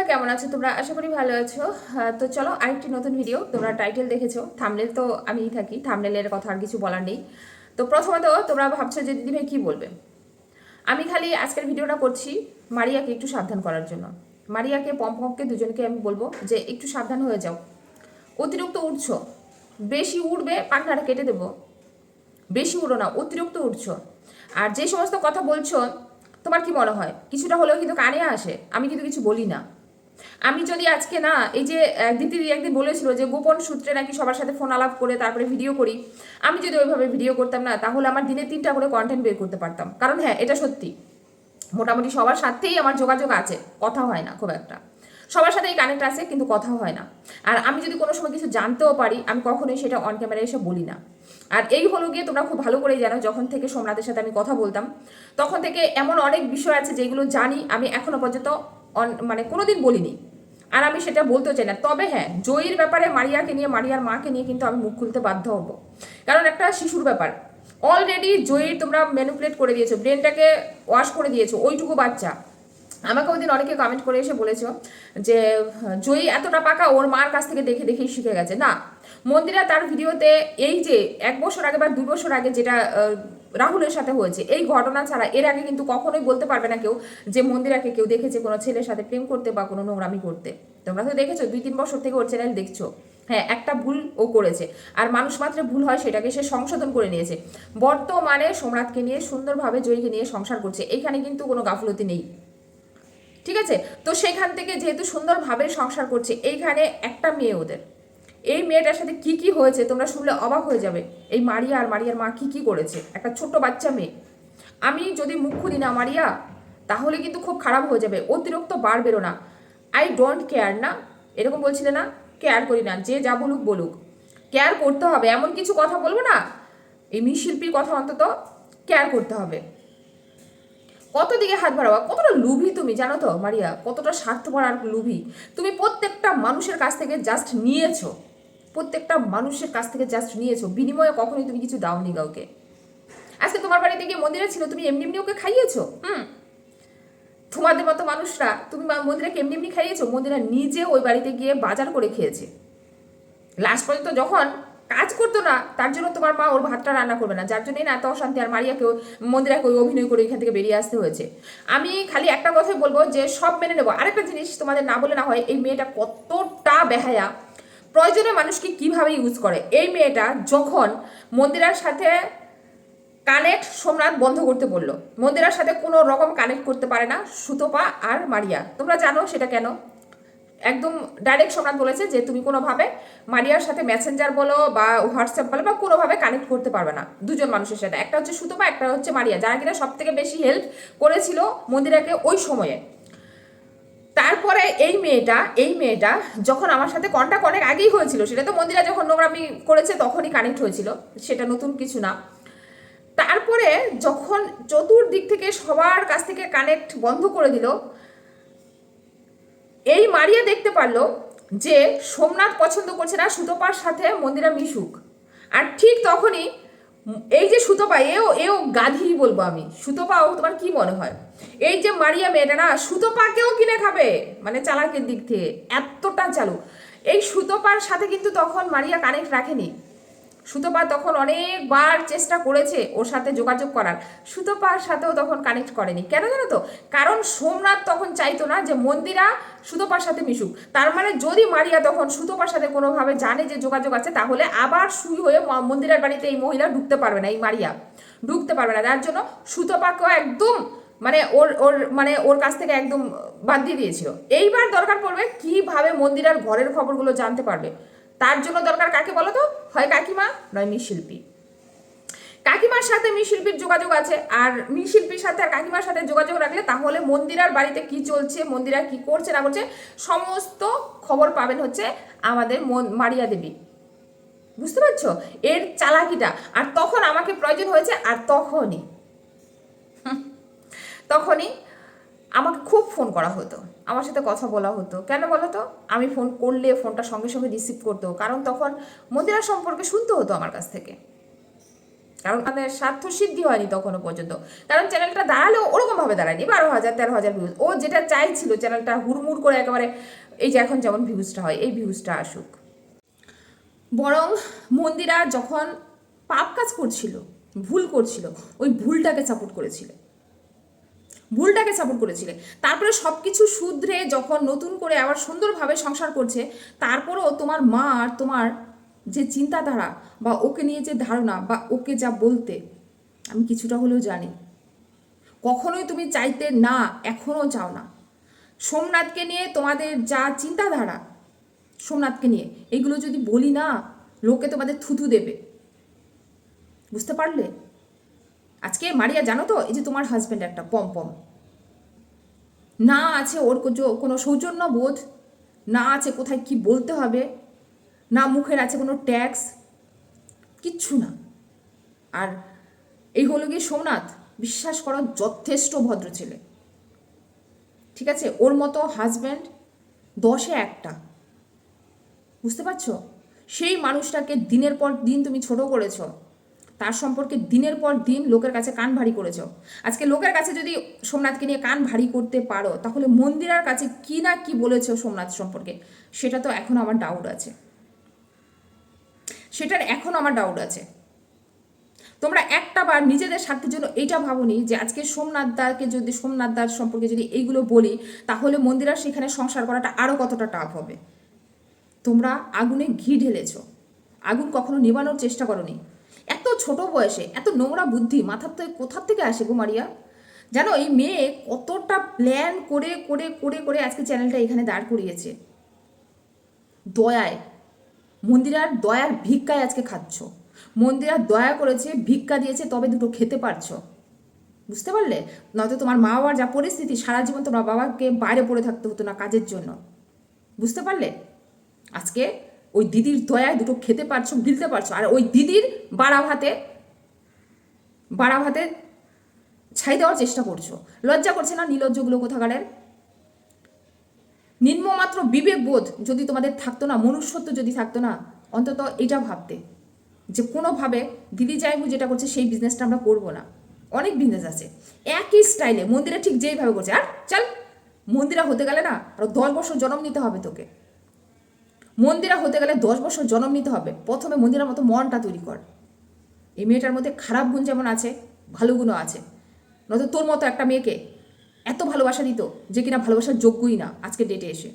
বন্ধুরা কেমন আছো তোমরা? আশা করি ভালো আছো। আহ, তো চলো আরেকটি নতুন ভিডিও তোমরা টাইটেল দেখেছ। থামনেল তো আমিই থাকি থামনেলের কথা আর কিছু বলার নেই। তো প্রথমত তোমরা ভাবছ যে দিদিভাই কী বলবে? আমি খালি আজকের ভিডিওটা করছি মারিয়াকে একটু সাবধান করার জন্য। মারিয়াকে পম্পমকে দুজনকে আমি বলব যে একটু সাবধান হয়ে যাও। অতিরিক্ত উঠছো। বেশি উঠবে পাখনাটা কেটে দেবো। বেশি উড়ো না অতিরিক্ত উঠছো। আর যে সমস্ত কথা বলছো তোমার কি মনে হয়? কিছুটা হলেও কিন্তু কানে আসে। আমি কিন্তু কিছু বলি না। আমি যদি আজকে না এই যে আহ, দিদি একদিন বলেছিল যে গোপন সূত্রে নাকি সবার সাথে ফোন আলাপ করে তারপরে ভিডিও করি আমি যদি ওইভাবে ভিডিও করতাম না তাহলে আমার দিনে তিনটা করে কন্টেন্ট বের করতে পারতাম। কারণ হ্যাঁ এটা সত্যি। মোটামুটি সবার সাথেই আমার যোগাযোগ আছে কথা হয় না খুব একটা। সবার সাথেই কানেক্ট আছে কিন্তু কথা হয় না। আর আমি যদি কোনো সময় কিছু জানতেও পারি আমি কখনোই সেটা অন ক্যামেরায় এসে বলি না। আর এই হলো গিয়ে তোমরা খুব ভালো করেই জানো যখন থেকে সোমনাথের সাথে আমি কথা বলতাম তখন থেকে এমন অনেক বিষয় আছে যেগুলো জানি আমি এখনও পর্যন্ত মানে কোনোদিন বলিনি। আর আমি সেটা বলতেও চাই না। তবে হ্যাঁ জয়ীর ব্যাপারে মারিয়াকে নিয়ে, মারিয়ার মাকে নিয়ে কিন্তু আমি মুখ খুলতে বাধ্য হব। কারণ একটা শিশুর ব্যাপার। অলরেডি জয়ীর তোমরা ম্যানুপুলেট করে দিয়েছ ব্রেনটাকে ওয়াশ করে দিয়েছ, ওইটুকু বাচ্চা। আমাকে ওই দিন অনেকে কমেন্ট করে এসে বলেছ যে, জয়ী এতটা পাকা, ওর মার কাছ থেকে দেখে দেখেই শিখে গেছে। না, মন্দিরা তার ভিডিওতে এই যে এক বছর আগে বা দু বছর আগে যেটা রাহুলের সাথে হয়েছে। এই ঘটনা ছাড়া এর আগে কিন্তু কখনোই বলতে পারবে না কেউ যে মন্দিরাকে কেউ দেখেছে কোনো ছেলের সাথে প্রেম করতে বা কোনো নোংরামি করতে। তোমরা তো দেখেছ, দুই তিন বছর থেকে ওর চ্যানেল দেখছ। হ্যাঁ একটা ভুল ও করেছে। আর মানুষ মাত্রে ভুল হয় সেটাকে সে সংশোধন করে নিয়েছে। বর্তমানে সোমনাথকে নিয়ে সুন্দরভাবে জয়ীকে নিয়ে সংসার করছে। এখানে কিন্তু কোনো গাফলতি নেই। ঠিক আছে? তো সেখান থেকে যেহেতু সুন্দরভাবে সংসার করছে, এইখানে একটা মেয়ে ওদের। এই মেয়েটার সাথে কি কি হয়েছে তোমরা শুনলে অবাক হয়ে যাবে। এই মারিয়া আর মারিয়ার মা কি কি করেছে? একটা ছোট্ট বাচ্চা মেয়ে। আমি যদি মুখ খুলি না মারিয়া, তাহলে কিন্তু খুব খারাপ হয়ে যাবে। অতিরিক্ত বার বেরো না। আই ডোন্ট কেয়ার না। এরকম বলছিলে না? কেয়ার করি না। যে যা বলুক বলুক। কেয়ার করতে হবে। এমন কিছু কথা বলব না? এই শিল্পীর কথা অন্তত কেয়ার করতে হবে। কত দিকে হাত বাড়াবা? কতটা লুভি তুমি, জানো তো, মারিয়া? কতটা স্বার্থপর আর লুভি। তুমি প্রত্যেকটা মানুষের কাছ থেকে জাস্ট নিয়েছো। প্রত্যেকটা মানুষের কাছ থেকে জাস্ট নিয়েছো। বিনিময়ে কখনোই তুমি কিছু দাওনি কাউকে। আজকে তোমার বাড়িতে গিয়ে মন্দিরে ছিল, তুমি এমনি এমনি ওকে খাইয়েছো? হুম। তোমাদের মতো মানুষরা, তুমি মা- মন্দিরাকে এমনি এমনি খাইয়েছো? মন্দিরা নিজে ওই বাড়িতে গিয়ে বাজার করে খেয়েছে। লাস্ট পর্যন্ত যখন কাজ করতো না, তার জন্য তোমার মা ওর ভাতটা রান্না করবে না। যার জন্যই না এত অশান্তি আর মারিয়াকেও মন্দিরাকে ওই অভিনয় করে এখান থেকে বেরিয়ে আসতে হয়েছে। আমি খালি একটা কথাই বলব যে সব মেনে নেব। আরেকটা জিনিস তোমাদের না বলে না হয়, এই মেয়েটা কতটা বেহায়া। প্রয়োজনে মানুষকে কীভাবে ইউজ করে? এই মেয়েটা যখন মন্দিরার সাথে কানেক্ট সোমনাথ বন্ধ করতে বলল, মন্দিরার সাথে কোনো রকম কানেক্ট করতে পারে না সুতপা আর মারিয়া। তোমরা জানো সেটা কেন? একদম ডাইরেক্ট সোমনাথ বলেছে যে তুমি কোনোভাবে মারিয়ার সাথে মেসেঞ্জার বলো বা হোয়াটসঅ্যাপ বলো বা কোনোভাবে কানেক্ট করতে পারবে না, দুজন মানুষের সাথে। একটা হচ্ছে সুতপা, একটা হচ্ছে মারিয়া, যারা কিনা সব থেকে বেশি হেল্প করেছিল মন্দিরাকে ওই সময়ে। তারপরে এই মেয়েটা এই মেয়েটা যখন আমার সাথে কন্ট্যাক্ট অনেক আগেই হয়েছিল, সেটা তো মন্দিরা যখন নোংরামি করেছে তখনই কানেক্ট হয়েছিল, সেটা নতুন কিছু না। তারপরে যখন চতুর্দিক থেকে সবার কাছ থেকে কানেক্ট বন্ধ করে দিল, এই মারিয়া দেখতে পারল যে সোমনাথ পছন্দ করছে না সুতপার সাথে মন্দিরা মিশুক। আর ঠিক তখনই এই যে সুতপা এও এও গাধি বলব আমি। সুতপাও তোমার কি মনে হয়? এই যে মারিয়া মেয়েটা না, সুতপাকেও কিনে খাবে? মানে চালাকের দিক থেকে, এতটা চালু। এই সুতপার সাথে কিন্তু তখন মারিয়া কানেক্ট রাখেনি। সুতপা তখন অনেকবার চেষ্টা করেছে ওর সাথে যোগাযোগ করার। সুতপার সাথেও তখন কানেক্ট করেনি। কেন জানো তো? কারণ সোমনাথ তখন চাইতো না যে মন্দিরা সুতপার সাথে মিশুক। তার মানে যদি মারিয়া তখন সুতপার সাথে কোনোভাবে জানে যে যোগাযোগ আছে, তাহলে আবার সুই হয়ে মন্দিরার বাড়িতে এই মহিলা ঢুকতে পারবে না, এই মারিয়া। ঢুকতে পারবে না। যার জন্য সুতপাকেও একদম মানে ওর ওর মানে ওর কাছ থেকে একদম বাদ দিয়ে দিয়েছিল। এইবার দরকার পড়বে কীভাবে মন্দিরার ঘরের খবরগুলো জানতে পারবে। তার জন্য দরকার কাকে বলো তো? হয় কাকিমা? নয় মিশিল্পী কাকিমার সাথে মিশিল্পীর যোগাযোগ আছে। আর মিশিল্পীর সাথে আর কাকিমার সাথে যোগাযোগ রাখলে তাহলে মন্দিরার বাড়িতে কি চলছে, মন্দিরা কি করছে, না করছে, সমস্ত খবর পাবেন হচ্ছে আমাদের মারিয়া দেবী। বুঝতে পারছ? এর চালাকিটা। আর তখন আমাকে প্রয়োজন হয়েছে, আর তখনই। তখনই আমাকে খুব ফোন করা হতো। আমার সাথে কথা বলা হতো। কেন বলো তো? আমি ফোন করলে ফোনটা সঙ্গে সঙ্গে রিসিভ করতো। কারণ তখন মন্দিরা সম্পর্কে শুনতে হতো আমার কাছ থেকে। কারণ তাদের স্বার্থ সিদ্ধি হয়নি তখনও পর্যন্ত। কারণ চ্যানেলটা দাঁড়ালেও ওরকমভাবে দাঁড়ায়নি। বারো হাজার, তেরো হাজার ভিউজ ও যেটা চাইছিল চ্যানেলটা হুড়মুড় করে একেবারে এই যে এখন যেমন ভিউজটা হয়, এই ভিউজটা আসুক। বরং মন্দিরা যখন পাপ কাজ করছিল, ভুল করছিল, ওই ভুলটাকে সাপোর্ট করেছিল। ভুলটাকে সাপোর্ট করেছিলে। তারপরে সব কিছু শুধরে যখন নতুন করে আবার সুন্দরভাবে সংসার করছে, তারপরেও তোমার মা আর তোমার যে চিন্তাধারা বা ওকে নিয়ে যে ধারণা বা ওকে যা বলতে, আমি কিছুটা হলেও জানি। কখনোই তুমি চাইতে না, এখনও চাও না। সোমনাথকে নিয়ে তোমাদের যা চিন্তাধারা, সোমনাথকে নিয়ে, এগুলো যদি বলি না, লোকে তোমাদের থুতু দেবে। বুঝতে পারলে? মারিয়া, জানো তো, এই যে তোমার হাজব্যান্ড একটা পম পম। না আছে ওর কোনো সৌজন্য বোধ? না আছে কোথায় কি বলতে হবে? না মুখের আছে কোনো ট্যাক্স কিচ্ছু না। আর এই হলো গিয়ে সোমনাথ, বিশ্বাস করা যথেষ্ট ভদ্র ছেলে। ঠিক আছে, ওর মতো হাজব্যান্ড দশে একটা। বুঝতে পারছ? সেই মানুষটাকে দিনের পর দিন তুমি ছোট করেছ। তার সম্পর্কে দিনের পর দিন লোকের কাছে কান ভারী করেছ। আজকে লোকের কাছে যদি সোমনাথকে নিয়ে কান ভারী করতে পারো, তাহলে মন্দিরার কাছে কি না কি বলেছ সোমনাথ সম্পর্কে? সেটা তো এখন আমার ডাউট আছে। সেটার এখন আমার ডাউট আছে। তোমরা একটা বার নিজেদের স্বার্থের জন্য এইটা ভাবনি যে আজকে সোমনাথ দাকে যদি সোমনাথ দার সম্পর্কে যদি এইগুলো বলি, তাহলে মন্দিরার সেখানে সংসার করাটা আরও কতটা টাফ হবে? তোমরা আগুনে ঘি ঢেলেছ। আগুন কখনো নেবানোর চেষ্টা করনি। ছোট বয়সে এত নোংরা বুদ্ধি মাথার তো কোথার থেকে আসে গো মারিয়া? জানো, এই মেয়ে কতটা প্ল্যান করে করে করে করে আজকে চ্যানেলটা এখানে দাঁড় করিয়েছে। দয়ায়। মন্দিরার দয়ার ভিক্ষায় আজকে খাচ্ছ। মন্দিরার দয়া করেছে, ভিক্ষা দিয়েছে, তবে দুটো খেতে পারছ। বুঝতে পারলে? নয়তো তোমার মা বাবার যা পরিস্থিতি, সারা জীবন তোমার বাবাকে বাইরে পড়ে থাকতে হতো না কাজের জন্য। বুঝতে পারলে? আজকে ওই দিদির দয়ায় দুটো খেতে পারছ, গিলতে পারছ। আর ওই দিদির বাড়া ভাতে বাড়া ভাতে ছাই দেওয়ার চেষ্টা করছ। লজ্জা করছে না নিলজ্জগুলো কোথাকারের? নিম্নমাত্র বিবেক বোধ যদি তোমাদের থাকতো না, মনুষ্যত্ব যদি থাকতো না, অন্তত এটা ভাবতে যে কোনোভাবে দিদি যাইবু যেটা করছে সেই বিজনেসটা আমরা করব না। অনেক বিজনেস আছে। একই স্টাইলে মন্দিরে ঠিক যেইভাবে করছে। আর চল, মন্দিরা হতে গেলে না, আরও দশ বছর জন্ম নিতে হবে তোকে। মন্দিরা হতে গেলে দশ বছর জন্ম নিতে হবে। প্রথমে মন্দিরের মতো মনটা তৈরি কর। এই মেয়েটার মধ্যে খারাপ গুণ যেমন আছে, ভালো গুণও আছে। নয়তো তোর মতো একটা মেয়েকে এত ভালোবাসা দিত যে কিনা ভালোবাসার যোগ্যই না আজকে ডেটে এসে।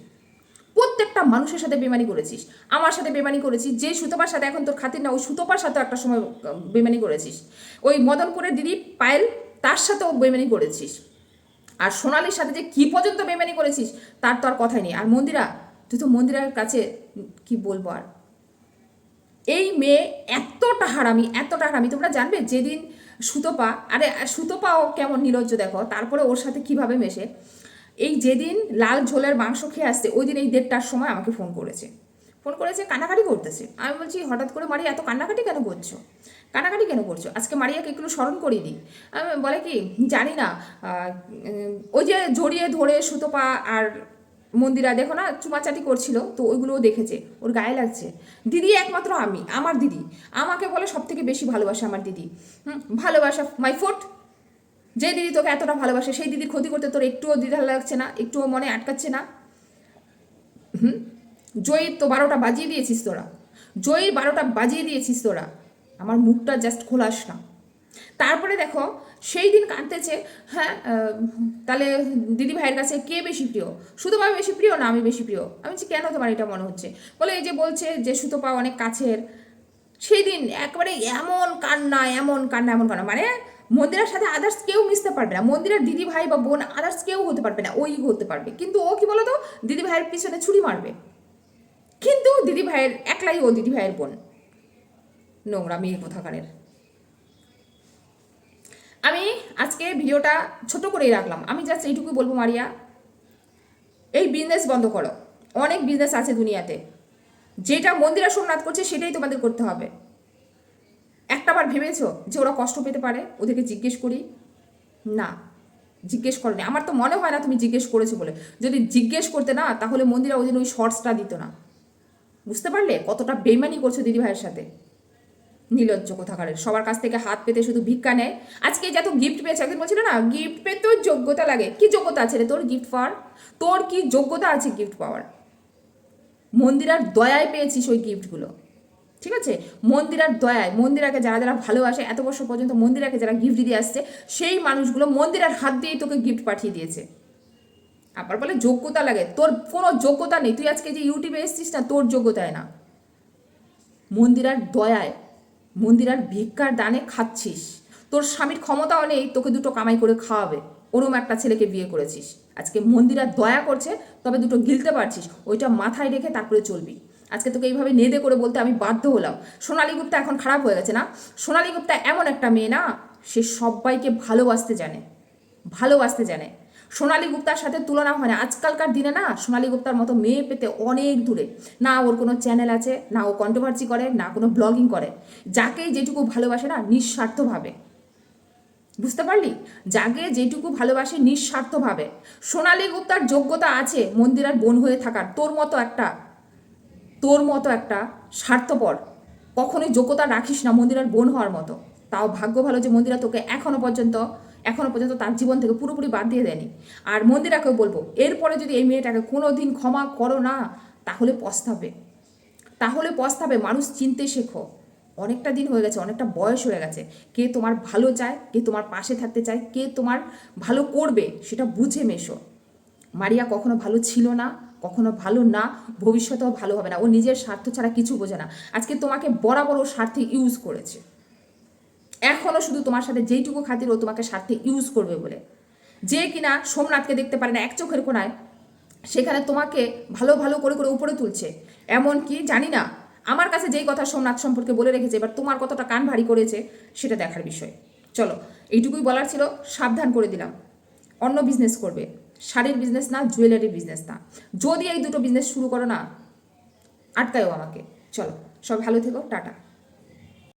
প্রত্যেকটা মানুষের সাথে বেমানি করেছিস। আমার সাথে বেমানি করেছিস। যে সুতপার সাথে এখন তোর খাতির না, ওই সুতপার সাথে একটা সময় বেমানি করেছিস। ওই মদনপুরের দিদি পায়েল, তার সাথেও বেমানি করেছিস। আর সোনালির সাথে যে কি পর্যন্ত বেমানি করেছিস, তার তো আর কথাই নেই। আর মন্দিরা তুই তো মন্দিরার কাছে কি বলব আর? এই মেয়ে এতটা হারামি এতটা হারামি। তোমরা জানবে যেদিন সুতপা, আরে সুতপাও কেমন নির্লজ্জ দেখো, তারপরে ওর সাথে কীভাবে মেশে? এই যেদিন লাল ঝোলের মাংস খেয়ে আসছে, ওই দিন এই দেড়টার সময় আমাকে ফোন করেছে। ফোন করেছে, কান্নাকাটি করতেছে। আমি বলছি, হঠাৎ করে মারিয়া, এত কান্নাকাটি কেন করছ? কান্নাকাটি কেন করছ? আজকে মারিয়াকে একটু স্মরণ করিয়ে দিই। আমি বলে কি, জানি না ওই যে জড়িয়ে ধরে সুতপা আর মন্দিরা, দেখো না, চুমাচাটি করছিল, তো ওইগুলোও দেখেছে, ওর গায়ে লাগছে। দিদি একমাত্র আমি, আমার দিদি। আমাকে বলে সব থেকে বেশি ভালোবাসে আমার দিদি। হুম, ভালোবাসা মাই ফুট যে দিদি তোকে এতটা ভালোবাসে, সেই দিদির ক্ষতি করতে তোর একটুও দ্বিধা লাগছে না, একটুও মনে আটকাচ্ছে না। হুম, জয়ীর তো বারোটা বাজিয়ে দিয়েছিস তোরা। জয়ীর বারোটা বাজিয়ে দিয়েছিস তোরা। আমার মুখটা জাস্ট খোলাস না। তারপরে দেখো সেই দিন কাঁদতেছে হ্যাঁ তাহলে দিদি ভাইয়ের কাছে কে বেশি প্রিয়? সুতো সুতপা বেশি প্রিয় না আমি বেশি প্রিয়? আমি বলছি, কেন তোমার এটা মনে হচ্ছে? বলে এই যে বলছে যে সুতো সুতপা অনেক কাছের, সেই দিন একবারে এমন কান্না এমন কান্না এমন কান্না মানে মন্দিরের সাথে আদার্স কেউ মিশতে পারবে না, মন্দিরের দিদি ভাই বা বোন আদার্স কেউ হতে পারবে না, ওই হতে পারবে। কিন্তু ও কি বলতো? দিদি ভাইয়ের পিছনে ছুরি মারবে। কিন্তু দিদি ভাইয়ের, একলাই ও দিদি ভাইয়ের বোন। নোংরা মেয়ে কোথাকারের। আমি আজকে ভিডিওটা ছোট করেই রাখলাম। আমি জাস্ট এইটুকু বলব, মারিয়া। এই বিজনেস বন্ধ করো। অনেক বিজনেস আছে দুনিয়াতে। যেটা মন্দিরা সোমনাথ করছে, সেটাই তোমাদের করতে হবে। একটাবার ভেবেছো যে ওরা কষ্ট পেতে পারে? ওদেরকে জিজ্ঞেস করি। না, জিজ্ঞেস করনি। আমার তো মনে হয় না তুমি জিজ্ঞেস করেছ বলে। যদি জিজ্ঞেস করতে না, তাহলে মন্দিরা ওই দিন ওই শর্টসটা দিত না। বুঝতে পারলে? কতটা বেইমানি করছ দিদিভাইয়ের সাথে। নির্লজ্জ কোথাকারের? সবার কাছ থেকে হাত পেতে শুধু ভিক্ষা নেয়? আজকে যত গিফট পেয়েছে, একদিন বলছিল না গিফট পেতে যোগ্যতা লাগে। কি যোগ্যতা আছে রে তোর গিফট পাওয়ার? তোর কি যোগ্যতা আছে গিফট পাওয়ার? মন্দিরার দয়ায় পেয়েছিস ওই গিফটগুলো ঠিক আছে? মন্দিরার দয়ায়, মন্দিরাকে যারা যারা ভালোবাসে, এত বছর পর্যন্ত মন্দিরাকে যারা গিফট দিয়ে আসছে, সেই মানুষগুলো মন্দিরার হাত দিয়েই তোকে গিফট পাঠিয়ে দিয়েছে। আবার বলে যোগ্যতা লাগে। তোর কোনো যোগ্যতা নেই। তুই আজকে যে ইউটিউবে এসছিস না, তোর যোগ্যতায় না। মন্দিরার দয়ায় মন্দিরার ভিক্ষার দানে খাচ্ছিস। তোর স্বামীর ক্ষমতাও নেই, তোকে দুটো কামাই করে খাওয়াবে। ওরম একটা ছেলেকে বিয়ে করেছিস। আজকে মন্দিরার দয়া করছে, তবে দুটো গিলতে পারছিস। ওইটা মাথায় রেখে তারপরে চলবি। আজকে তোকে এইভাবে নেদে করে বলতে আমি বাধ্য হলাম। সোনালী গুপ্তা এখন খারাপ হয়ে গেছে না? সোনালী গুপ্তা এমন একটা মেয়ে না, সে সবাইকে ভালোবাসতে জানে। ভালোবাসতে জানে। সোনালী গুপ্তার সাথে তুলনা হয় না। আজকালকার দিনে না সোনালী গুপ্তার মতো মেয়ে পেতে অনেক দূরে। না ওর কোনো চ্যানেল আছে, না ও কন্ট্রোভার্সি করে, না কোনো ব্লগিং করে। যাকে যেটুকু ভালোবাসে না নিঃস্বার্থভাবে। বুঝতে পারলি? যাকে যেটুকু ভালোবাসে নিঃস্বার্থভাবে। সোনালী গুপ্তার যোগ্যতা আছে মন্দিরার বোন হয়ে থাকার। তোর মতো একটা, তোর মতো একটা স্বার্থপর। কখনোই যোগ্যতা রাখিস না মন্দিরার বোন হওয়ার মতো। তাও ভাগ্য ভালো যে মন্দিরা তোকে এখনও পর্যন্ত এখনও পর্যন্ত তার জীবন থেকে পুরোপুরি বাদ দিয়ে দেয়নি। আর মন্দিরাকেও বলব, এরপরে যদি এই মেয়েটাকে কোনো দিন ক্ষমা করো না, তাহলে পস্তাবে। তাহলে পস্তাবে, মানুষ চিনতে শেখো। অনেকটা দিন হয়ে গেছে, অনেকটা বয়স হয়ে গেছে। কে তোমার ভালো চায়, কে তোমার পাশে থাকতে চায়, কে তোমার ভালো করবে, সেটা বুঝে মেশো। মারিয়া কখনো ভালো ছিল না, কখনো ভালো না, ভবিষ্যতেও ভালো হবে না। ও নিজের স্বার্থ ছাড়া কিছু বোঝে না। আজকে তোমাকে বরাবর ও স্বার্থে ইউজ করেছে। এখনও শুধু তোমার সাথে যেইটুকু খাতির ও তোমাকে স্বার্থে ইউজ করবে বলে। যে কিনা সোমনাথকে দেখতে পারে না, এক চোখের কোনায় সেখানে তোমাকে ভালো ভালো করে করে উপরে তুলছে। এমন কি জানি না, আমার কাছে যেই কথা সোমনাথ সম্পর্কে বলে রেখেছে, এবার তোমার কতটা কান ভারী করেছে, সেটা দেখার বিষয়। চলো, এইটুকুই বলার ছিল, সাবধান করে দিলাম। অন্য বিজনেস করবে। শাড়ির বিজনেস না জুয়েলারির বিজনেস না। যদি এই দুটো বিজনেস শুরু করো না, আটকায়ও আমাকে। চলো, সব ভালো থেকো, টাটা।